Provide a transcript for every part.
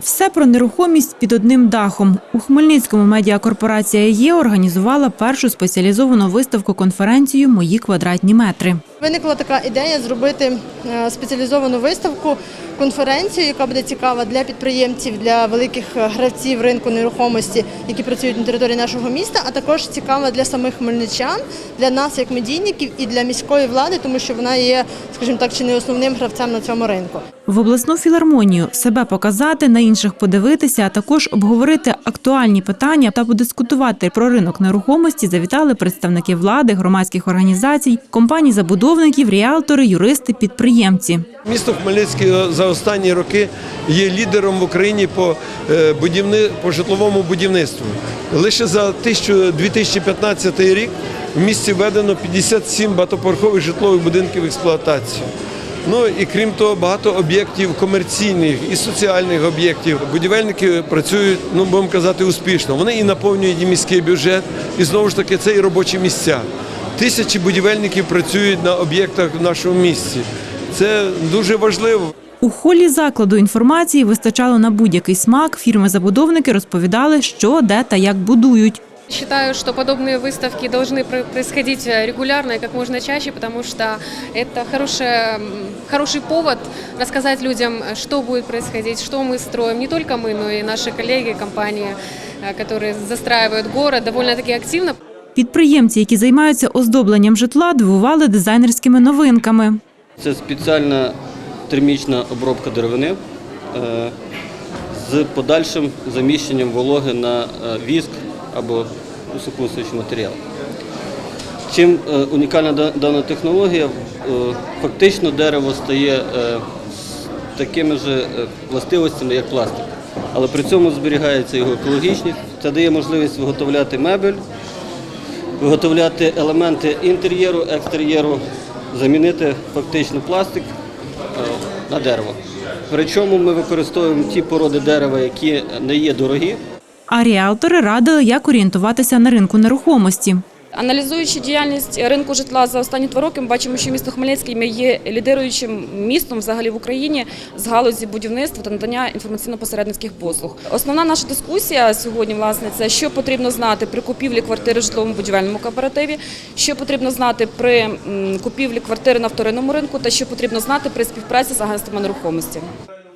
Все про нерухомість під одним дахом. У Хмельницькому медіакорпорація «Є» організувала першу спеціалізовану виставку конференцію Мої квадратні метри. Виникла така ідея зробити е, спеціалізовану виставку, конференцію, яка буде цікава для підприємців, для великих е, гравців ринку нерухомості, які працюють на території нашого міста, а також цікава для самих хмельничан, для нас як медійників і для міської влади, тому що вона є, скажімо так, чи не основним гравцем на цьому ринку. В обласну філармонію себе показати, на інших подивитися, а також обговорити актуальні питання та подискутувати про ринок нерухомості завітали представники влади, громадських організацій, компаній забудовників, ріалтори, юристи, підприємці. Місто Хмельницький за останні роки є лідером в Україні по, е, будівни, по житловому будівництву. Лише за 1000 2015 рік в місті введено 57 багатоповерхових житлових будинків в експлуатацію. Ну і крім того, багато об'єктів комерційних і соціальних об'єктів. Будівельники працюють, ну будемо казати, успішно. Вони і наповнюють і міський бюджет, і знову ж таки це і робочі місця. Тисячі будівельників працюють на об'єктах в нашому місті. Це дуже важливо. У холі закладу інформації вистачало на будь-який смак. Фірми-забудовники розповідали, що, де та як будують. Считаю, что подобные выставки должны про- происходить э, регулярно и как можно чаще, потому что это хорошая, м, хороший повод рассказать людям, э, что будет происходить, что мы строим. Не только мы, но и наши коллеги, компании, э, которые застраивают город довольно-таки активно. Підприємці, які займаються оздобленням житла, дивували дизайнерськими новинками. Це спеціальна термічна обробка деревини е, з подальшим заміщенням вологи на е, віск або супутствуючий матеріал. Чим е, унікальна дана технологія, фактично дерево стає з такими ж властивостями, як пластик. Але при цьому зберігається його екологічність. Це дає можливість виготовляти мебель, виготовляти елементи інтер'єру, екстер'єру, замінити фактично пластик е, на дерево. Причому ми використовуємо ті породи дерева, які не є дорогі, А радили, як орієнтуватися на ринку нерухомості. Аналізуючи діяльність ринку житла за останні два роки, ми бачимо, що місто Хмельницький є лідируючим містом взагалі в Україні з галузі будівництва та надання інформаційно-посередницьких послуг. Основна наша дискусія сьогодні, власне, це що потрібно знати при купівлі квартири в житловому будівельному кооперативі, що потрібно знати при купівлі квартири на вторинному ринку, та що потрібно знати при співпраці з агентствами нерухомості.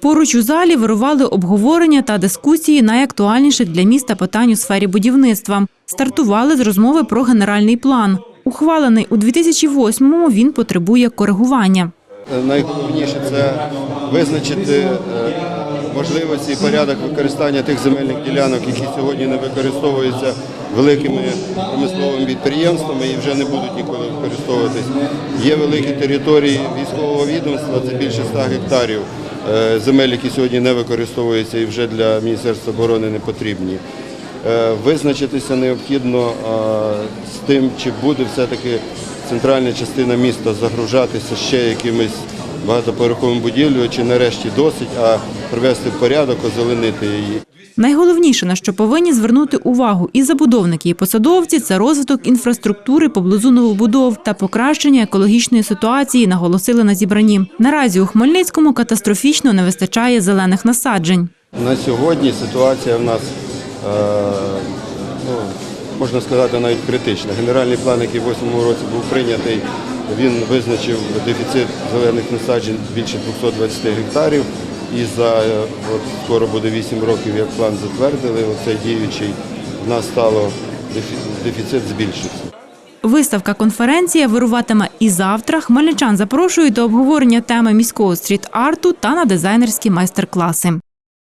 Поруч у залі вирували обговорення та дискусії найактуальніших для міста питань у сфері будівництва. Стартували з розмови про генеральний план. Ухвалений у 2008-му, він потребує коригування. Найголовніше це визначити е, можливості і порядок використання тих земельних ділянок, які сьогодні не використовуються великими промисловими підприємствами і вже не будуть ніколи використовуватись. Є великі території військового відомства, це більше 100 гектарів е, земель, які сьогодні не використовуються і вже для Міністерства оборони не потрібні. Е, Визначитися необхідно е, з тим, чи буде все-таки центральна частина міста загружатися ще якимись багатоповерховим будівлею, чи нарешті досить, а привести в порядок, озеленити її. Найголовніше, на що повинні звернути увагу і забудовники, і посадовці, це розвиток інфраструктури поблизу новобудов та покращення екологічної ситуації, наголосили на зібранні. Наразі у Хмельницькому катастрофічно не вистачає зелених насаджень. На сьогодні ситуація в нас, е, ну, можна сказати, навіть критична. Генеральний план, який в 2008 році був прийнятий, він визначив дефіцит зелених насаджень більше 220 гектарів. І за е, от скоро буде 8 років, як план затвердили, оцей діючий, в нас стало дефіцит збільшився. Виставка конференція вируватиме і завтра. Хмельничан запрошують до обговорення теми міського стріт-арту та на дизайнерські майстер-класи.